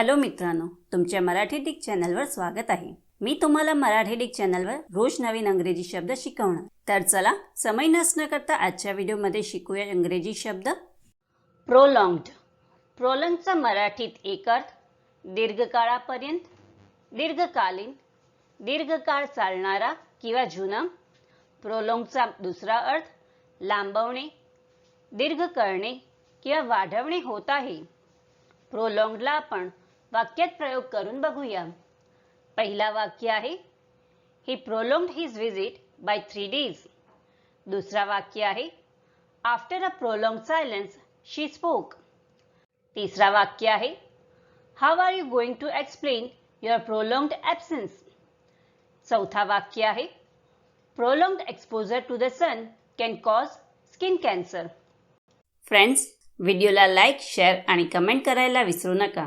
Hello मित्रांनो तुमच्या Marathi Dick चॅनलवर स्वागत आहे. मी तुम्हाला मराठी डिक चॅनलवर रोज नवीन अंग्रेजी शब्द शिकवणार. तर चला समय नसणं करता आजच्या व्हिडिओमध्ये शिकूया इंग्रजी शब्द. प्रोलॉंग्ड प्रोलॉंगचा मराठीत एक अर्थ दीर्घकाळापर्यंत दीर्घकालीन दीर्घकाळ चालणारा किंवा जुना. प्रोलॉंगचा दुसरा अर्थ लांबवणे दीर्घ करणे किंवा वाढवणे होत आहे. प्रोलॉंगला आपण वाक्यात प्रयोग करून बघूया. पहिला वाक्य आहे he prolonged his visit by three days दुसरा वाक्य आहे after a prolonged silence she spoke तिसरा वाक्य आहे how are you going to explain your prolonged absence चौथा वाक्य आहे prolonged exposure to the sun can cause skin cancer friends व्हिडिओला लाईक शेअर आणि कमेंट करायला विसरू नका.